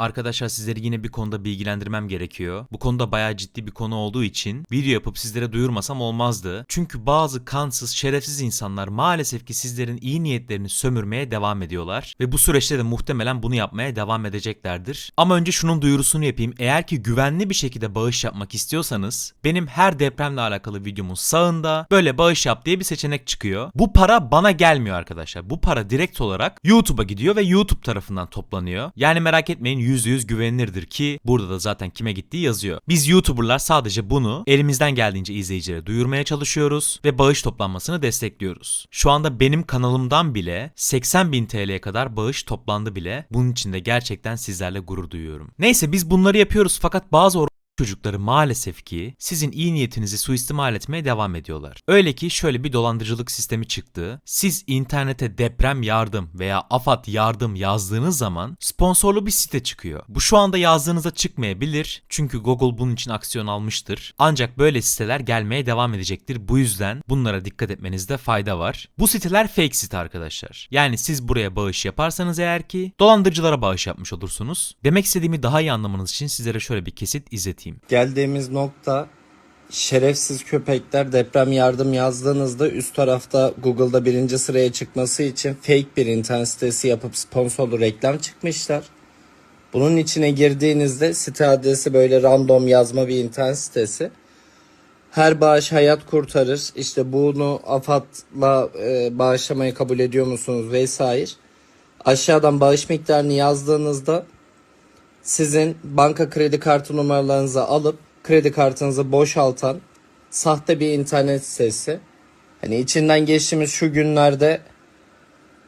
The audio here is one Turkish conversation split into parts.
Arkadaşlar sizleri yine bir konuda bilgilendirmem gerekiyor. Bu konuda bayağı ciddi bir konu olduğu için video yapıp sizlere duyurmasam olmazdı. Çünkü bazı kansız, şerefsiz insanlar maalesef ki sizlerin iyi niyetlerini sömürmeye devam ediyorlar. Ve bu süreçte de muhtemelen bunu yapmaya devam edeceklerdir. Ama önce şunun duyurusunu yapayım. Eğer ki güvenli bir şekilde bağış yapmak istiyorsanız benim her depremle alakalı videomun sağında böyle bağış yap diye bir seçenek çıkıyor. Bu para bana gelmiyor arkadaşlar. Bu para direkt olarak YouTube'a gidiyor ve YouTube tarafından toplanıyor. Yani merak etmeyin %100 güvenilirdir ki burada da zaten kime gittiği yazıyor. Biz YouTuber'lar sadece bunu elimizden geldiğince izleyicilere duyurmaya çalışıyoruz ve bağış toplanmasını destekliyoruz. Şu anda benim kanalımdan bile 80 bin TL'ye kadar bağış toplandı bile. Bunun için de gerçekten sizlerle gurur duyuyorum. Neyse biz bunları yapıyoruz fakat bazı çocukları maalesef ki sizin iyi niyetinizi suistimal etmeye devam ediyorlar. Öyle ki şöyle bir dolandırıcılık sistemi çıktı. Siz internete deprem yardım veya AFAD yardım yazdığınız zaman sponsorlu bir site çıkıyor. Bu şu anda yazdığınızda çıkmayabilir. Çünkü Google bunun için aksiyon almıştır. Ancak böyle siteler gelmeye devam edecektir. Bu yüzden bunlara dikkat etmenizde fayda var. Bu siteler fake site arkadaşlar. Yani siz buraya bağış yaparsanız eğer ki dolandırıcılara bağış yapmış olursunuz. Demek istediğimi daha iyi anlamanız için sizlere şöyle bir kesit izleteyim. Geldiğimiz nokta şerefsiz köpekler deprem yardım yazdığınızda üst tarafta Google'da birinci sıraya çıkması için fake bir internet sitesi yapıp sponsorlu reklam çıkmışlar. Bunun içine girdiğinizde site adresi böyle random yazma bir internet sitesi. Her bağış hayat kurtarır. İşte bunu AFAD'la e, bağışlamayı kabul ediyor musunuz vesaire. Aşağıdan bağış miktarını yazdığınızda sizin banka kredi kartı numaralarınızı alıp kredi kartınızı boşaltan sahte bir internet sitesi. Hani içinden geçtiğimiz şu günlerde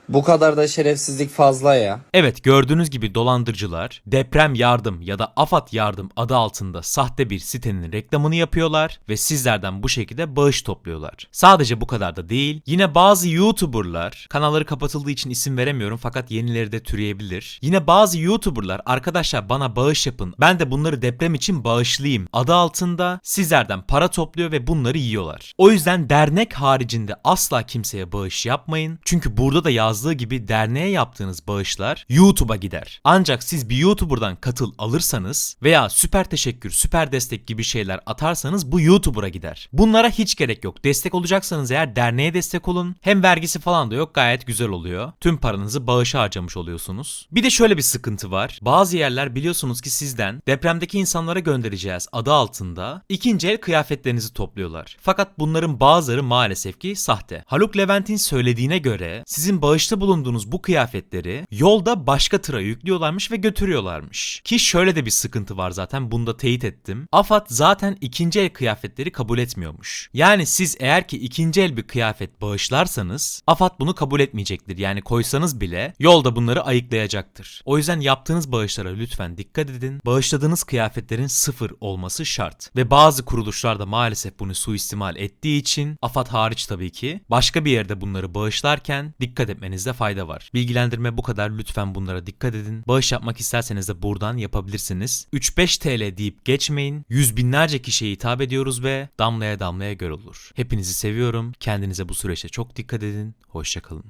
bu kadar da şerefsizlik fazla ya. Evet gördüğünüz gibi dolandırıcılar deprem yardım ya da AFAD yardım adı altında sahte bir sitenin reklamını yapıyorlar ve sizlerden bu şekilde bağış topluyorlar. Sadece bu kadar da değil. Yine bazı YouTuber'lar kanalları kapatıldığı için isim veremiyorum fakat yenileri de türeyebilir. Yine bazı YouTuber'lar arkadaşlar bana bağış yapın ben de bunları deprem için bağışlayayım adı altında sizlerden para topluyor ve bunları yiyorlar. O yüzden dernek haricinde asla kimseye bağış yapmayın. Çünkü burada da yazdığı gibi derneğe yaptığınız bağışlar YouTube'a gider. Ancak siz bir YouTuber'dan katıl alırsanız veya süper teşekkür, süper destek gibi şeyler atarsanız bu YouTuber'a gider. Bunlara hiç gerek yok. Destek olacaksanız eğer derneğe destek olun. Hem vergisi falan da yok gayet güzel oluyor. Tüm paranızı bağışa harcamış oluyorsunuz. Bir de şöyle bir sıkıntı var. Bazı yerler biliyorsunuz ki sizden depremdeki insanlara göndereceğiz adı altında ikinci el kıyafetlerinizi topluyorlar. Fakat bunların bazıları maalesef ki sahte. Haluk Levent'in söylediğine göre sizin bağışta bulunduğunuz bu kıyafetleri yolda başka tıra yüklüyorlarmış ve götürüyorlarmış. Ki şöyle de bir sıkıntı var zaten bunu da teyit ettim. AFAD zaten ikinci el kıyafetleri kabul etmiyormuş. Yani siz eğer ki ikinci el bir kıyafet bağışlarsanız AFAD bunu kabul etmeyecektir. Yani koysanız bile yolda bunları ayıklayacaktır. O yüzden yaptığınız bağışlara lütfen dikkat edin. Bağışladığınız kıyafetlerin sıfır olması şart. Ve bazı kuruluşlar da maalesef bunu suistimal ettiği için AFAD hariç tabii ki başka bir yerde bunları bağışlarken dikkat etmenizde fayda var. Bilgilendirme bu kadar lütfen bunlara dikkat edin. Bağış yapmak isterseniz de buradan yapabilirsiniz. 3-5 TL deyip geçmeyin. Yüz binlerce kişiye hitap ediyoruz ve damlaya damlaya göl olur. Hepinizi seviyorum. Kendinize bu süreçte çok dikkat edin. Hoşçakalın.